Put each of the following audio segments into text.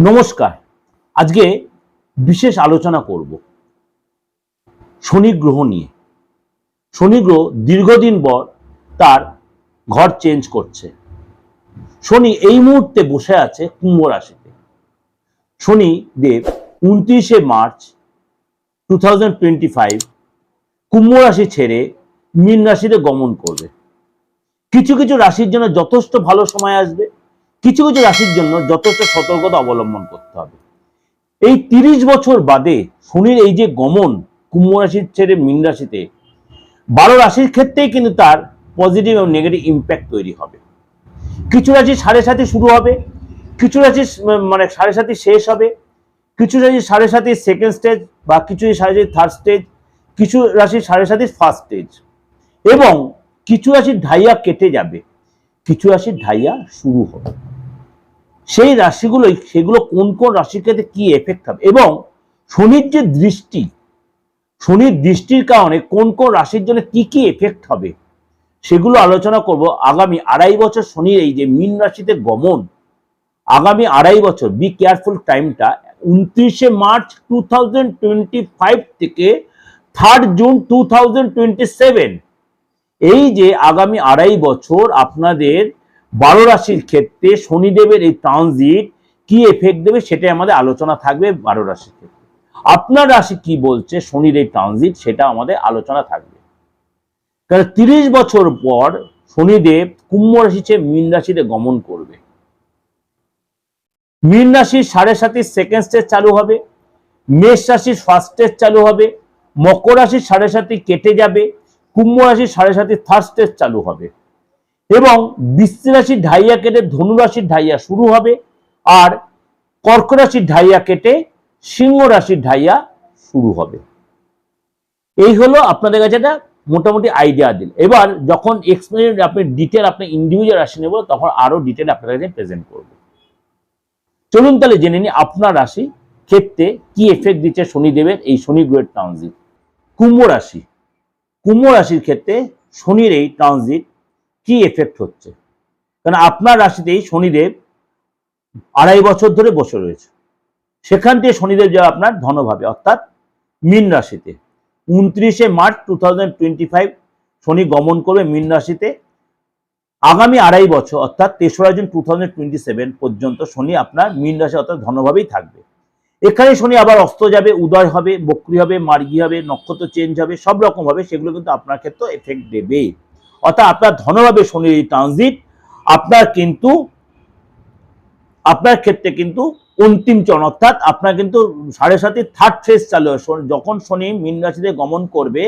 নমস্কার। আজকে বিশেষ আলোচনা করব শনি গ্রহ নিয়ে। শনি গ্রহ দীর্ঘদিন পর তার ঘর চেঞ্জ করছে। শনি এই মুহূর্তে বসে আছে কুম্ভ রাশিতে। শনি দেব উনত্রিশে March two thousand twenty five কুম্ভ রাশি ছেড়ে মীন রাশিতে গমন করবে। কিছু কিছু রাশির জন্য যথেষ্ট ভালো সময় আসবে। কিছু কিছু রাশির জন্য যথেষ্ট সতর্কতা অবলম্বন করতে হবে। এই তিরিশ বছর বাদে শনির এই যে গমন কুম্ভ রাশির ছেড়ে মীন রাশিতে, বারো রাশির ক্ষেত্রেই কিন্তু তার পজিটিভ এবং নেগেটিভ ইম্প্যাক্ট তৈরি হবে। কিছু রাশি সাড়ে সাথে শুরু হবে, কিছু রাশি মানে সাড়ে সাথে শেষ হবে, কিছু রাশি সাড়ে সাথে সেকেন্ড স্টেজ বা কিছু সাড়ে সাথে থার্ড স্টেজ কিছু রাশি সাড়ে সাথে ফার্স্ট স্টেজ এবং কিছু রাশির ঢাইয়া কেটে যাবে, কিছু রাশির ঢাইয়া শুরু হবে। সেই রাশিগুলোই সেগুলো কোন কোন রাশির ক্ষেত্রে কি এফেক্ট হবে? এবং শনির যে দৃষ্টি, শনির দৃষ্টির কারণে কোন কোন রাশির জন্য কি কি এফেক্ট হবে, সেগুলো আলোচনা করব। আগামী আড়াই বছর শনির এই যে মীন রাশিতে গমন, আগামী আড়াই বছর বি কেয়ারফুল টাইমটা উনত্রিশে মার্চ টু থেকে থার্ড জুন টু এই যে আগামী আড়াই বছর আপনাদের বারো রাশির ক্ষেত্রে শনিদেবের এই ট্রানজিট কি এফেক্ট দেবে সেটাই আমাদের আলোচনা থাকবে বারো রাশির ক্ষেত্রে। আপনার রাশি কি বলছে? শনির এই ট্রানজিট সেটা আমাদের আলোচনা থাকবে। কারণ তিরিশ বছর পর শনিদেব কুম্ভ রাশি চেয়ে মীন রাশিতে গমন করবে। মীন রাশির সাড়ে সাতির সেকেন্ড স্টেজ চালু হবে। মেষ রাশির ফার্স্ট স্টেজ চালু হবে। মকর রাশির সাড়ে সাতি কেটে যাবে। কুম্ভ রাশির সাড়ে সাতির থার্ড স্টেজ চালু হবে। এবং বৃশ্চিক রাশির ঢাইয়া কেটে ধনু রাশির ঢাইয়া শুরু হবে আর কর্ক রাশির ঢাইয়া কেটে সিংহ রাশির ঢাইয়া শুরু হবে। এই হলো আপনাদের কাছে একটা মোটামুটি আইডিয়া দিল এবার যখন এক্সপেরিয়েন্স আপনি ডিটেল আপনি ইন্ডিভিজুয়াল রাশি নেব, তখন আরও ডিটেল আপনার কাছে প্রেজেন্ট করব। চলুন তাহলে জেনে নিই আপনার রাশি ক্ষেত্রে কি এফেক্ট দিচ্ছে শনিদেবের এই শনি গ্রহের ট্রানজিট কুম্ভ রাশি। কুম্ভ রাশির ক্ষেত্রে শনির এই ট্রানজিট কি এফেক্ট হচ্ছে? কারণ আপনার রাশিতেই শনিদেব আড়াই বছর ধরে বসে রয়েছে। সেখান থেকে শনিদেব যাবে আপনার ধনভাবে, অর্থাৎ মীন রাশিতে। উনত্রিশে মার্চ টু শনি গমন করবে মীন রাশিতে। আগামী আড়াই বছর, অর্থাৎ তেসরা জুন টু পর্যন্ত শনি আপনার মীন রাশি, অর্থাৎ ধনভাবেই থাকবে। এখানে শনি আবার অস্ত যাবে, উদয় হবে, বক্রি হবে, মার্গি হবে, নক্ষত্র চেঞ্জ হবে, সব রকম হবে, সেগুলো কিন্তু আপনার ক্ষেত্রে এফেক্ট দেবে অর্থাৎ আপনার ধনভাবে শনির এই ট্রানজিট আপনার কিন্তু, আপনার ক্ষেত্রে কিন্তু অন্তিম চরণ, অর্থাৎ আপনার কিন্তু সাড়ে সাথে থার্ড ফেজ চালু যখন শনি মীন রাশিতে গমন করবে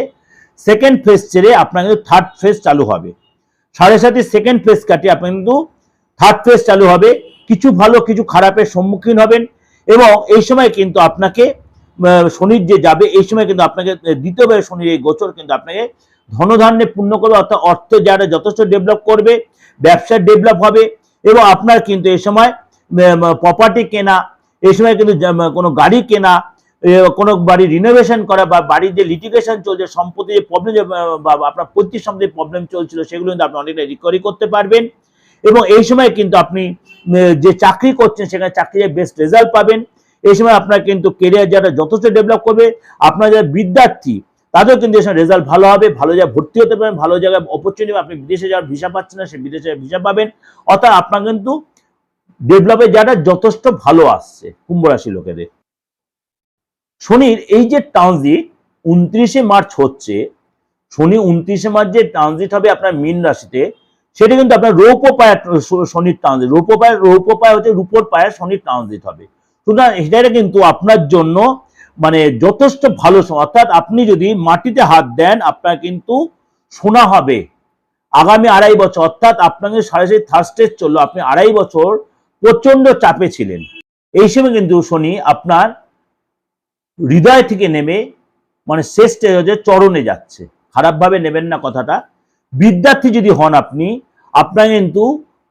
সেকেন্ড ফেজ ছেড়ে আপনার কিন্তু থার্ড ফেজ চালু হবে। সাড়ে সাথে সেকেন্ড ফেজ কাটিয়ে আপনার কিন্তু থার্ড ফেজ চালু হবে। কিছু ভালো, কিছু খারাপের সম্মুখীন হবেন এবং এই সময় কিন্তু আপনাকে শনির যে যাবে, এই সময় কিন্তু আপনাকে দ্বিতীয়বার শনির এই গোচর কিন্তু আপনাকে ধনধান্যে পূর্ণ করবে, অর্থাৎ অর্থ যারা যথেষ্ট ডেভেলপ করবে, ব্যবসা ডেভেলপ হবে এবং আপনার কিন্তু এ সময় প্রপার্টি কেনা, এই সময় কিন্তু কোনো গাড়ি কেনা কোনো বাড়ি রিনোভেশন করা বা বাড়ির যে লিটিগেশন চলছে, সম্পত্তি যে প্রবলেম বা আপনার পৈতৃক সম্পত্তি প্রবলেম চলছিল, সেগুলো কিন্তু আপনি অনেকটা রিকভারি করতে পারবেন এবং এই সময় কিন্তু আপনি যে চাকরি করছেন, সেখানে চাকরিতে বেস্ট রেজাল্ট পাবেন। এই সময় আপনার কিন্তু কেরিয়ার যারা যথেষ্ট ডেভেলপ করবে, আপনার যারা বিদ্যার্থী তাদেরও কিন্তু এই সময় রেজাল্ট ভালো হবে, ভালো জায়গায় ভর্তি হতে পারেন ভালো জায়গায় অপরচুনিটি আপনি বিদেশে যাওয়ার ভিসা পাচ্ছেন না, সে বিদেশে ভিসা পাবেন। অর্থাৎ আপনার কিন্তু ডেভেলপের যারা যথেষ্ট ভালো আসছে, কুম্ভ রাশি লোকেদের। শনির এই যে ট্রানজিট উনত্রিশে মার্চ হচ্ছে, শনি উনত্রিশে মার্চ যে ট্রানজিট হবে আপনার মীন রাশিতে, সেটা কিন্তু আপনার রৌপ্য পায়া শনির ট্রানজিট রৌপ্য পায়া রৌপ্য পায়া হচ্ছে রূপোর পায়া শনির ট্রানজিট হবে। সুতরাং এটা কিন্তু আপনার জন্য মানে যথেষ্ট ভালো অর্থাৎ আপনি যদি মাটিতে হাত দেন আপনার কিন্তু সোনা হবে। আগামী আড়াই বছর, অর্থাৎ আপনাকে সাড়ে সাড়ে থার্ড স্টেজ চলল, আপনি আড়াই বছর প্রচণ্ড চাপে ছিলেন। এই সময় কিন্তু শনি আপনার হৃদয় থেকে নেমে মানে শেষ স্টেজ হচ্ছে চরণে যাচ্ছে। খারাপভাবে নেবেন না কথাটা। বিদ্যার্থী যদি হন আপনি, আপনার কিন্তু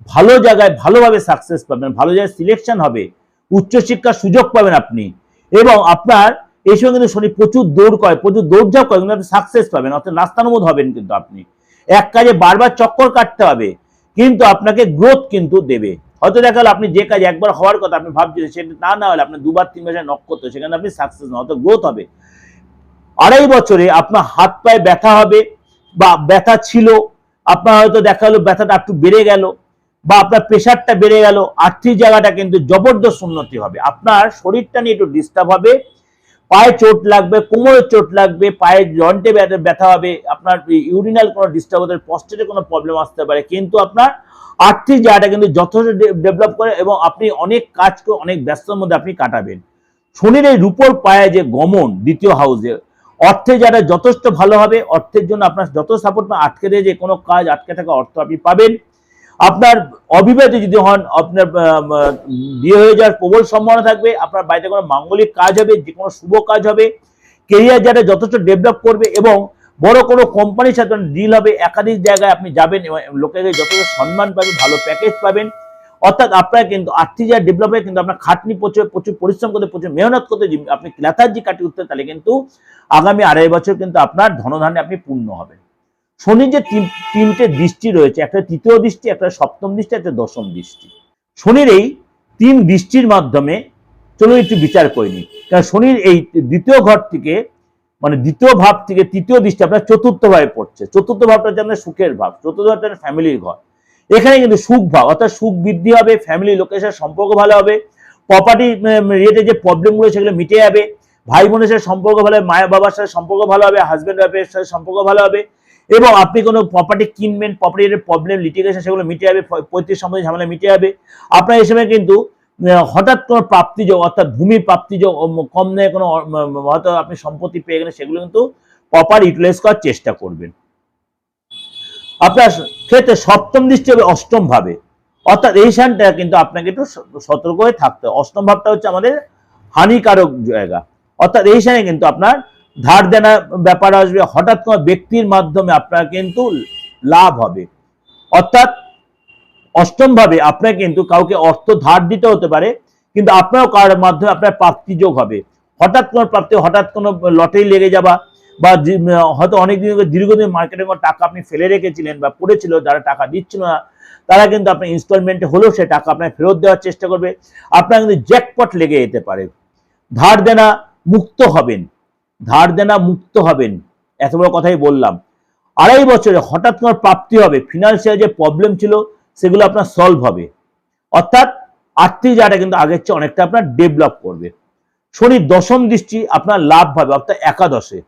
ভালো জায়গায় ভালোভাবে সাকসেস পাবেন, ভালো জায়গায় সিলেকশন হবে। উচ্চশিক্ষার সুযোগ পাবেন আপনি। এবং আপনার এই সময় কিন্তু শনি প্রচুর দৌড় করে, প্রচুর দৌড়ঝাঁপ করে, কিন্তু আপনি সাকসেস পাবেন, অর্থাৎ নাস্তানুবোধ হবেন কিন্তু আপনি। এক কাজে বারবার চক্কর কাটতে হবে, কিন্তু আপনাকে গ্রোথ কিন্তু দেবে। হয়তো দেখা আপনি যে কাজ একবার হওয়ার কথা আপনি ভাবছেন সেটা না না হলে আপনি দুবার তিন মাসে নক করতে, সেখানে আপনি সাকসেস না হয়তো গ্রোথ হবে। আড়াই বছরে আপনার হাত পায়ে ব্যথা হবে, বা ব্যথা ছিল, আপনার হয়তো দেখা হলো ব্যথাটা একটু বেড়ে গেল বা আপনার প্রেশারটা বেড়ে গেল, আর্থিক জায়গাটা কিন্তু জবরদস্ত উন্নতি হবে। আপনার শরীরটা নিয়ে একটু ডিস্টার্ব হবে, পায়ে চোট লাগবে, কোমরে চোট লাগবে, পায়ের জয়েন্টে ব্যথা হবে, আপনার ইউরিনাল কোনো ডিস্টার্ব হতে পস্টেটে কোনো প্রবলেম আসতে পারে, কিন্তু আপনার আর্থিক জায়গাটা কিন্তু যথেষ্ট ডেভেলপ করে এবং আপনি অনেক কাজ করে অনেক ব্যস্তর মধ্যে আপনি কাটাবেন। শনির এই রূপর পায়ে যে গমন, দ্বিতীয় হাউসে অর্থে যারা যথেষ্ট ভালো হবে, অর্থের জন্য আপনার যত সাপোর্ট আটকে দিয়ে যে কোনো কাজ আটকে থাকা অর্থ আপনি পাবেন। আপনার অবিবাহিত যদি হন, আপনার বিয়ে হয়ে যাওয়ার প্রবল সম্ভাবনা থাকবে, আপনার বাড়িতে কোনো মাঙ্গলিক কাজ হবে, যে কোনো শুভ কাজ হবে কেরিয়ার যারা যথেষ্ট ডেভেলপ করবে এবং বড় কোনো কোম্পানির সাথে ডিল হবে, একাধিক জায়গায় আপনি যাবেন এবং লোকের যথেষ্ট সম্মান পাবেন, ভালো প্যাকেজ পাবেন। অর্থাৎ আপনার কিন্তু আর্থিক যা ডেভেলপ হয় কিন্তু আপনার খাটনি প্রচুর প্রচুর পরিশ্রম করতে, প্রচুর মেহনত করতে আপনি লেথার্জি কাটিয়ে উঠতে, তাহলে কিন্তু আগামী আড়াই বছর কিন্তু আপনার ধনধান্যে আপনি পূর্ণ হবেন। শনির যে তিন- তিনটে দৃষ্টি রয়েছে, একটা তৃতীয় দৃষ্টি, একটা সপ্তম দৃষ্টি, একটা দশম দৃষ্টি। শনির এই তিন দৃষ্টির মাধ্যমে চলুন একটু বিচার করে নিই। কারণ শনির এই দ্বিতীয় ঘর থেকে মানে দ্বিতীয় ভাব থেকে তৃতীয় দৃষ্টি আপনার চতুর্থ ভাবে পড়ছে। চতুর্থ ভাবটা হচ্ছে আপনার সুখের ভাব, চতুর্থ ভাবটা ফ্যামিলির ঘর। এখানে কিন্তু সুখ ভাব, অর্থাৎ সুখ বৃদ্ধি হবে, ফ্যামিলি, লোকের সাথে সম্পর্ক ভালো হবে প্রপার্টি রিলেটেড যে প্রবলেমগুলো সেগুলো মিটে যাবে ভাই বোনের সাথে সম্পর্ক ভালো হবে মায়ের বাবার সাথে সম্পর্ক ভালো হবে হাজব্যান্ড ওয়াইফের সাথে সম্পর্ক ভালো হবে এবং আপনি কোনো প্রপার্টি কিনবেন প্রপার্টির প্রবলেম লিটিগেশন সেগুলো মিটে যাবে পৈতৃক সম্বন্ধে ঝামেলা মিটে যাবে। আপনার এই সময় কিন্তু হঠাৎ কোনো প্রাপ্তি প্রাপ্তিযোগ অর্থাৎ ভূমির প্রাপ্তিযোগ কম নেয় কোনো হয়তো আপনি সম্পত্তি পেয়ে গেলে সেগুলো কিন্তু প্রপার ইউটিলাইজ করার চেষ্টা করবেন। আপনার ক্ষেত্রে সপ্তম দৃষ্টি হবে অষ্টম ভাবে। অর্থাৎ এই শানটা কিন্তু আপনাকে একটু সতর্ক হয়ে থাকতে হবে। অষ্টম ভাবটা হচ্ছে আমাদের হানিকারক জায়গা। অর্থাৎ এই শানে কিন্তু আপনার ধার দেনা ব্যাপার আসবে, হঠাৎ কোনো ব্যক্তির মাধ্যমে আপনার কিন্তু লাভ হবে। অর্থাৎ অষ্টম ভাবে আপনার কিন্তু কাউকে অর্থ ধার দিতে হতে পারে, কিন্তু আপনারও কারোর মাধ্যমে আপনার প্রাপ্তিযোগ হবে। হঠাৎ কোনো প্রাপ্তি, হঠাৎ কোনো লটারি লেগে যাবা বা হয়তো অনেকদিন দীর্ঘদিন মার্কেটে কোনো টাকা আপনি ফেলে রেখেছিলেন বা পড়েছিল যারা টাকা দিচ্ছিল না, তারা কিন্তু আপনার ইনস্টলমেন্টে হলেও সে টাকা আপনার ফেরত দেওয়ার চেষ্টা করবে। আপনার কিন্তু জ্যাকপট লেগে যেতে পারে। ধার দেনা মুক্ত হবেন। ধার দেনা মুক্ত হবেন। এত বড় কথাই বললাম। আড়াই বছরে হঠাৎ তোমার প্রাপ্তি হবে ফিনান্সিয়াল যে প্রবলেম ছিল, সেগুলো আপনার সলভ হবে। অর্থাৎ আর্থিক জায়গাটা কিন্তু আগের চেয়ে অনেকটা আপনার ডেভেলপ করবে। শনির দশম দৃষ্টি আপনার লাভ হবে, অর্থাৎ একাদশে।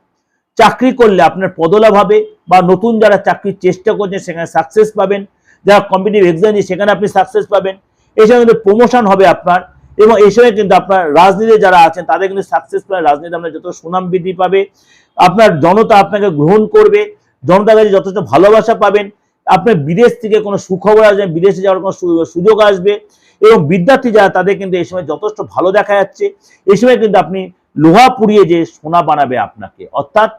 চাকরি করলে আপনার পদলাভ হবে বা নতুন যারা চাকরির চেষ্টা করছেন, সেখানে সাকসেস পাবেন। যারা কম্পিটিভ এক্সাম সেখানে আপনি সাকসেস পাবেন। এছাড়া কিন্তু প্রমোশন হবে আপনার। এবং এই সময় কিন্তু আপনার রাজনীতি যারা আছেন, তাদের কিন্তু সাকসেস পাবে রাজনীতি আপনার যত সুনাম বৃদ্ধি পাবে, আপনার জনতা আপনাকে গ্রহণ করবে জনতার কাছে যথেষ্ট ভালোবাসা পাবেন, আপনার বিদেশ থেকে কোনো সুখবর আসবে, বিদেশে যাওয়ার কোনো সুযোগ আসবে এবং বিদ্যার্থী যারা, তাদের কিন্তু এই সময় যথেষ্ট ভালো দেখা যাচ্ছে। এই সময় কিন্তু আপনি লোহা পুড়িয়ে যে সোনা বানাবে আপনাকে। অর্থাৎ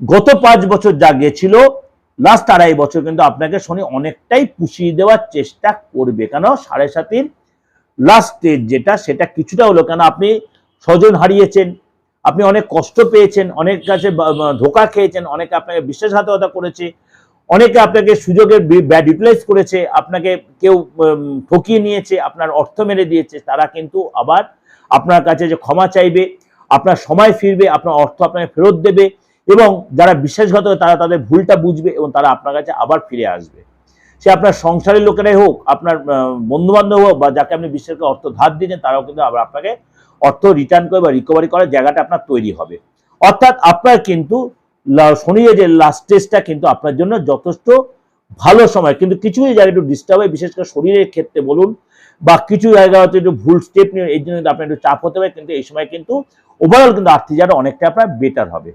গত পাঁচ বছর যা গেছিল লাস্ট আড়াই বছর কিন্তু আপনাকে শনি অনেকটাই পুষিয়ে দেওয়ার চেষ্টা করবে। কেন? সাড়ে সাতির লাস্ট স্টেজ যেটা, সেটা কিছুটা হলো। কেন? আপনি স্বজন হারিয়েছেন, আপনি অনেক কষ্ট পেয়েছেন, অনেক কাছে ধোকা খেয়েছেন, অনেকে আপনাকে বিশ্বাসঘাতকতা করেছে, অনেকে আপনাকে সুযোগের ব্যাড ইউটিলাইজ করেছে, আপনাকে কেউ ঠকিয়ে নিয়েছে, আপনার অর্থ মেরে দিয়েছে, তারা কিন্তু আবার আপনার কাছে যে ক্ষমা চাইবে, আপনার সময় ফিরবে, আপনার অর্থ আপনাকে ফেরত দেবে এবং যারা বিশ্বাসঘাতক তারা তাদের ভুলটা বুঝবে এবং তারা আপনার কাছে আবার ফিরে আসবে। সে আপনার সংসারের লোকেরাই হোক, আপনার বন্ধু বান্ধব হোক বা যাকে আপনি বিশ্বাস করে অর্থ ধার দিয়েছেন, তারাও কিন্তু আবার আপনাকে অর্থ রিটার্ন করে বা রিকভারি করার জায়গাটা আপনার তৈরি হবে। অর্থাৎ আপনার কিন্তু শনির যে লাস্ট স্টেজটা কিন্তু আপনার জন্য যথেষ্ট ভালো সময়। কিন্তু কিছু জায়গায় একটু ডিস্টার্ব হয়, বিশেষ করে শরীরের ক্ষেত্রে বলুন বা কিছু জায়গা হচ্ছে একটু ভুল স্টেপ নিয়ে এই জন্য কিন্তু আপনার একটু চাপ হতে পারে, কিন্তু এই সময় কিন্তু ওভারঅল কিন্তু আর্থিক জায়গাটা অনেকটা আপনার বেটার হবে।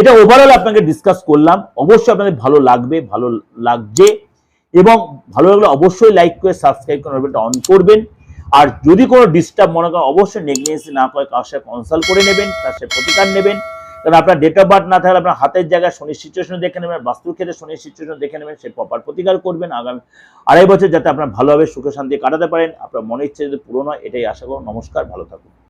এটা ওভারঅল আপনাকে ডিসকাস করলাম। অবশ্যই আপনাদের ভালো লাগবে, ভালো লাগছে এবং ভালো লাগলে অবশ্যই লাইক করে সাবস্ক্রাইব করে বেলটা অন করবেন। আর যদি কোনো ডিস্টার্ব মনে করেন, অবশ্যই নেগনেন্সি না করে কার সাথে কনসাল্ট করে নেবেন, তার সাথে প্রতিকার নেবেন। কারণ আপনার ডেট অফ বার্থ না থাকলে আপনার হাতের জায়গায় শনির সিচুয়েশন দেখে নেবেন বাস্তুর ক্ষেত্রে শনির সিচুয়েশন দেখে নেবেন, সে প্রপার প্রতিকার করবেন। আগামী আড়াই বছর যাতে আপনার ভালোভাবে সুখে শান্তি কাটাতে পারেন, আপনার মনে ইচ্ছে যদি পূরণ হয়, এটাই আশা করুন নমস্কার, ভালো থাকুন।